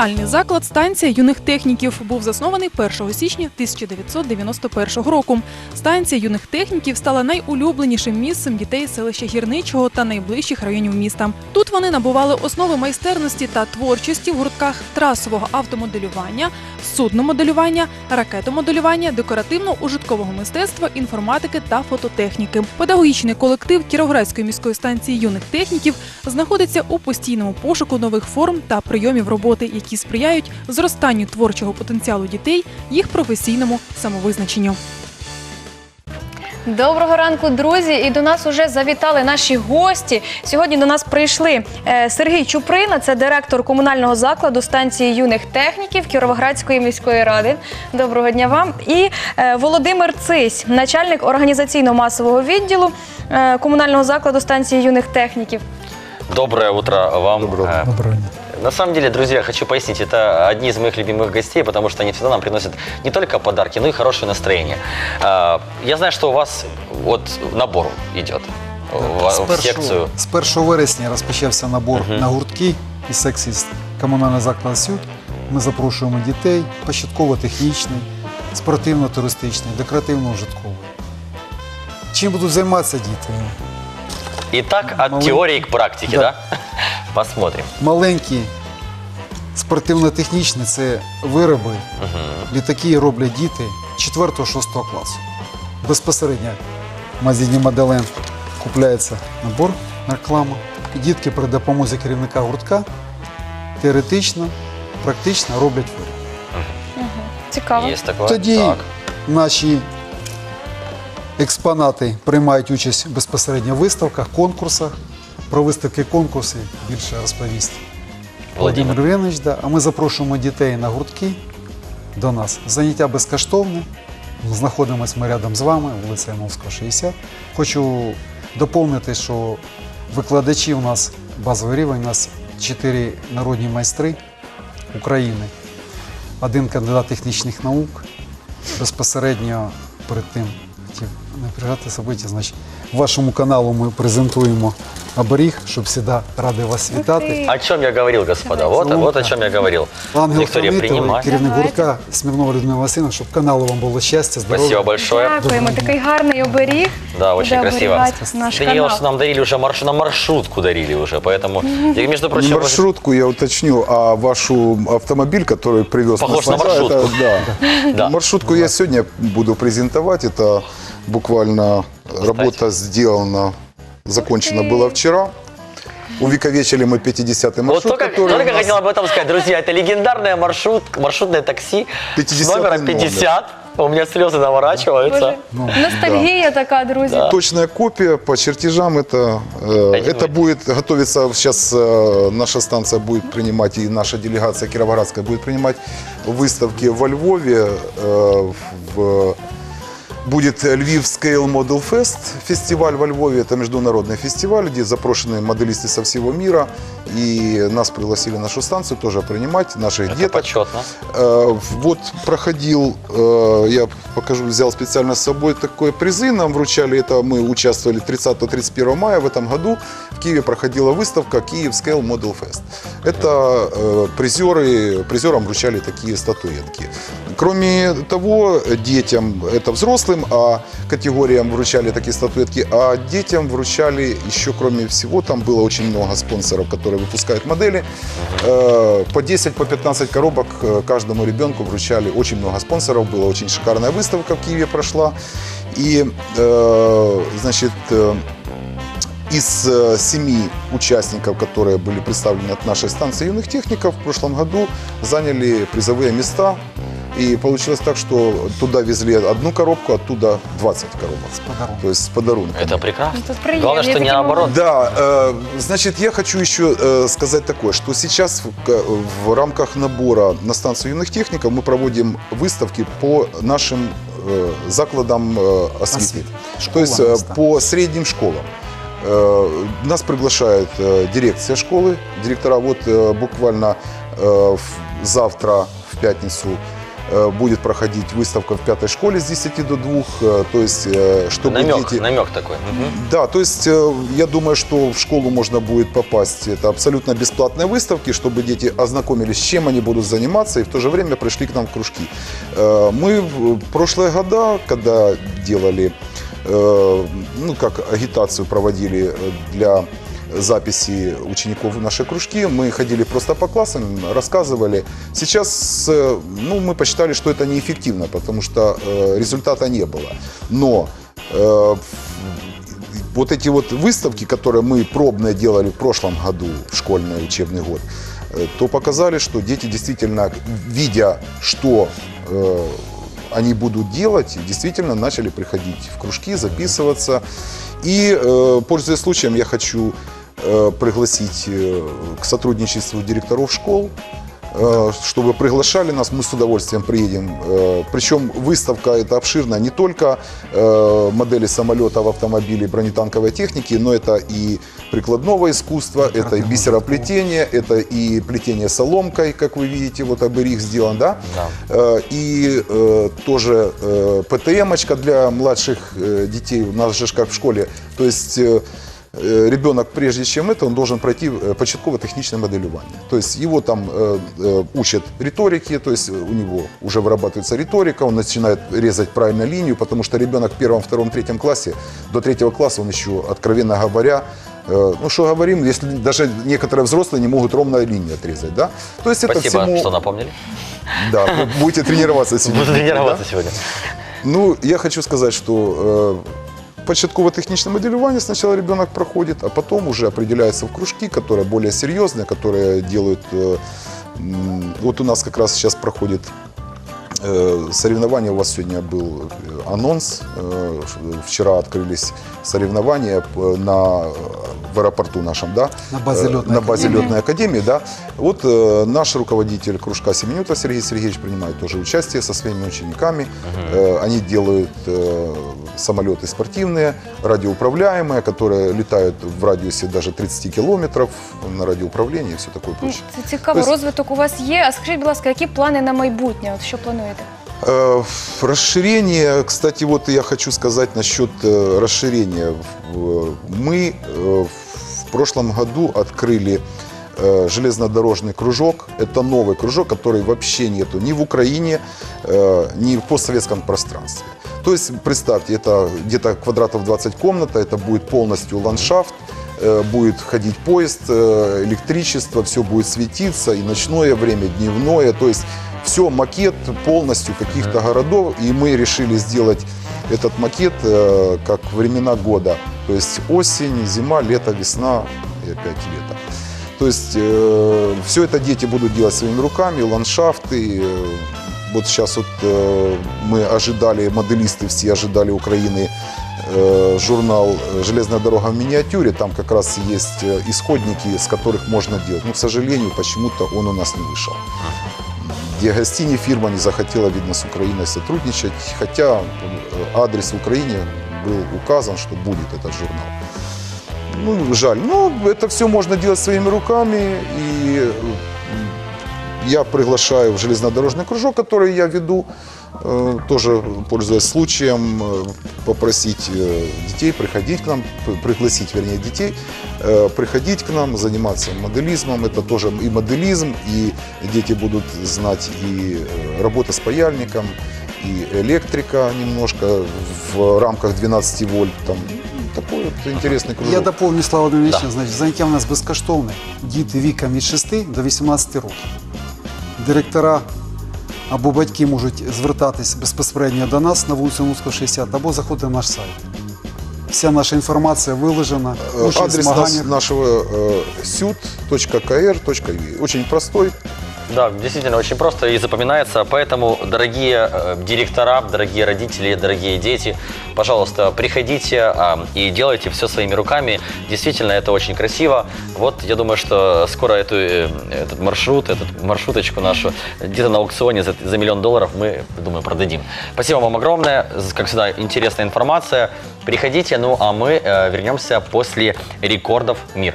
Комунальний заклад станція юних техніків був заснований 1 січня 1991 року. Станція юних техніків стала найулюбленішим місцем дітей селища Гірничого та найближчих районів міста. Тут вони набували основи майстерності та творчості в гуртках трасового автомоделювання, судномоделювання, ракетомоделювання, декоративно-ужиткового мистецтва, інформатики та фототехніки. Педагогічний колектив Кіровоградської міської станції юних техніків знаходиться у постійному пошуку нових форм та прийомів роботи, які сприяють зростанню творчого потенціалу дітей, їх професійному самовизначенню. Доброго ранку, друзі! І до нас уже завітали наші гості. Сьогодні до нас прийшли е, Сергій Чуприна, це директор комунального закладу станції юних техніків Кіровоградської міської ради. Доброго дня вам. І е, Володимир Цись, начальник організаційно-масового відділу е, комунального закладу станції юних техніків. Доброе утро вам. Э, Доброго дня. На самом деле, друзья, хочу пояснить, это одни из моих любимых гостей, потому что они всегда нам приносят не только подарки, но и хорошее настроение. А, Я знаю, что у вас вот набор идет в, З в секцию. з 1 вересня розпочався набор Мгм. на гуртки і секції з комунального закладу СЮД. Ми запрошуємо дітей початково-технічний, спортивно-туристичний, декоративно-ужитковий. Чим будуть займатися діти? Итак, от Малый- теории к практике, да? Да. Посмотрим. Маленькі спортивно-технічні це вироби, Мгм. літаки роблять діти 4-6 класу. Безпосередньо в магазині Маделен купляється набор на рекламу. І дітки при допомозі керівника гуртка теоретично, практично роблять виріб. Цікаво. Есть такое. Тоді Так. наші експонати приймають участь безпосередньо в виставках, конкурсах. Про виставки конкурси більше розповість Володимир Євгенович. Да. А ми запрошуємо дітей на гуртки до нас. Заняття безкоштовне. Знаходимось ми рядом з вами, вулиця Яновського, 60. Хочу доповнити, що викладачі у нас базовий рівень, у нас чотири народні майстри України, один кандидат технічних наук. Безпосередньо перед тим хотів не пригадати собиті, значить, вашому каналу ми презентуємо оберіг, щоб завжди ради вас вітати. О чем я говорил, господа? Вот, Давайте. вот о чем я говорил. Ангел Виктория, Хранитель, принимай. керівник Давайте. гуртка Смірнова Людмила Васильівна, щоб каналу вам було щастя, здоров'я. Спасибо большое. Дякуємо. Такий гарний оберіг. Да, очень Буде красиво. оберігати Наш Даниил, канал. что нам дарили уже марш... на маршрутку дарили уже, поэтому, и, между Не прочим, маршрутку, я уточню, а вашу автомобиль, который привез Похож нас на сюда, маршрутку. это- да. Да. Маршрутку я сегодня буду презентовать. Это буквально работа сделана, закончена была вчера. Увековечили мы 50-й Вот маршрут, только, который только нас- хотел об этом сказать. Друзья, это легендарное маршрут, маршрутное такси с 50 номером номер. 50. У меня слезы наворачиваются. Боже, ностальгія така, друзі. Точная копия по чертежам это, э, это будет готовиться сейчас э, наша станция будет принимать и наша делегация Кировоградская будет принимать выставки во Львове э, в Будет Львив Scale Model Fest, фестиваль во Львове. Это международный фестиваль, где запрошены моделисты со всего мира. И нас пригласили на нашу станцию тоже принимать, наших Это деток. почетно. Э, Вот проходил, э, я покажу, взял специально с собой такое призы, нам вручали это, мы участвовали 30-31 мая в этом году. В Киеве проходила выставка Киев Scale Model Fest. Это э, призеры, призерам вручали такие статуэтки. Кроме того, детям, это взрослым, а категориям вручали такие статуэтки, а детям вручали еще, кроме всего, там было очень много спонсоров, которые выпускают модели. Э, По 10, по 15 коробок э, каждому ребенку вручали. Очень много спонсоров, была очень шикарная выставка в Киеве прошла. И, э, значит, э, из э, семи участников, которые были представлены от нашей станции юных техников, в прошлом году заняли призовые места. И получилось так, что туда везли одну коробку, оттуда 20 коробок. подарунком. То есть с подарунком. Это прекрасно. Це приємно. Главное, что Я не такі наоборот. Да, э, значит, я хочу еще э, сказать такое, что сейчас в, к- в рамках набора на станцию юных техников мы проводим выставки по нашим э, закладам э, освіти. Освіти. То есть Школам, э, містам. по средним школам. Э, Нас приглашает э, дирекция школы. Директора вот э, буквально э, в- завтра, в пятницу, э, будет проходить выставка в пятой школе с 10 до 2, э, то есть э, чтобы намек, дети... намек такой. Да, то есть э, я думаю, что в школу можно будет попасть. Это абсолютно бесплатные выставки, чтобы дети ознакомились, чем они будут заниматься, и в то же время пришли к нам в кружки. Э, Мы в прошлые года, когда делали, э, ну как агитацию проводили э, для записи учеников наши кружки, мы ходили просто по классам, рассказывали. Сейчас э, ну, мы посчитали, что это неэффективно, потому что э, результата не было. Но э, вот эти вот выставки, которые мы пробные делали в прошлом году, в школьный учебный год, то показали, что дети действительно, видя, что э, они будут делать, действительно начали приходить в кружки, записываться. И, э, пользуясь случаем, я хочу пригласить э, к сотрудничеству директоров школ, э, чтобы приглашали нас, мы с удовольствием приедем. Э, Причем выставка эта обширная не только э, модели самолетов, автомобилей, бронетанковой техники, но это и прикладного искусства, это и бисероплетение, это и плетение соломкой, как вы видите, вот оберих сделан, да? Да. Э, И э, тоже э, ПТМочка для младших э, детей, у нас же как в школе, то есть э, э, ребенок, прежде чем это, он должен пройти э, початково-техничное моделирование. То есть его там э, э, учат риторике, то есть у него уже вырабатывается риторика, он начинает резать правильно линию, потому что ребенок в первом, втором, третьем классе, до третьего класса он еще, откровенно говоря, э, ну что говорим, если даже некоторые взрослые не могут ровно линию отрезать, да? То есть это Спасибо, всему... что напомнили. Да, вы будете тренироваться сегодня. Буду тренироваться да? сегодня. Ну, я хочу сказать, что э, початково-техничное моделирование сначала ребенок проходит, а потом уже определяется в кружки, которые более серьезные, которые делают... э, вот у нас как раз сейчас проходит э, соревнования, у вас сегодня был э, анонс, вчера открылись соревнования на, в аэропорту нашем, да? На базе летной На базе академии. летной академии, да. Вот наш руководитель кружка Семенюта Сергей Сергеевич принимает тоже участие со своими учениками. Э, они делают самолеты спортивные, радиоуправляемые, которые летают в радиусе даже 30 километров на радиоуправлении и все такое Ну, прочее. Це цікаво, Тобто- розвиток у вас є. А скажіть, будь ласка, які плани на майбутнє? От що плануєте? Э, Расширение, кстати, вот я хочу сказать насчет э, расширения. В- Мы э, в прошлом году открыли э, железнодорожный кружок. Это новый кружок, который вообще нету ни в Украине, э, ни в постсоветском пространстве. То есть, представьте, это где-то квадратов 20 комната, это будет полностью ландшафт, э, будет ходить поезд, э, электричество, все будет светиться, и ночное время, дневное, то есть все макет полностью каких-то городов, и мы решили сделать этот макет э, как времена года, то есть осень, зима, лето, весна и опять лето. То есть все это дети будут делать своими руками, ландшафты. э, вот сейчас вот э, мы ожидали, моделисты все ожидали Украины э, журнал э, «Железная дорога в миниатюре». Там как раз есть э, исходники, с которых можно делать. Но, к сожалению, почему-то он у нас не вышел. Диагостини фирма не захотела, видно, с Украиной сотрудничать, хотя э, адрес в Украине был указан, что будет этот журнал. Ну, жаль. Но это все можно делать своими руками. И я приглашаю в железнодорожный кружок, который я веду, э, тоже пользуясь случаем, э, попросить э, детей приходить к нам, пригласить, вернее, детей, приходить к нам, заниматься моделизмом. Это тоже и моделизм, и дети будут знать и работа с паяльником, и электрика немножко в рамках 12 вольт. Там, ну, такой вот интересный кружок. Я доповню слава одну Да. Значить, заняття в нас безкоштовне. Діти віком від 6 до 18 років. Директора або батьки можуть звертатись безпосередньо до нас на вулицю Муська 60 або заходити на наш сайт. Вся наша інформація виложена. Э, Участь в Адрес нас- змаганнях. нашего э, sud.kr.ua. Очень простой. Да, действительно очень просто и запоминается. Поэтому, дорогие э, директора, дорогие родители, дорогие дети, пожалуйста, приходите а, и делайте все своими руками. Действительно, это очень красиво. Вот, я думаю, что скоро эту, э, этот маршрут, эту маршруточку нашу где-то на аукционе за, за миллион долларов мы, думаю, продадим. Спасибо вам огромное. Как всегда, интересная информация. Приходите, ну а мы э, вернемся после рекордов мира.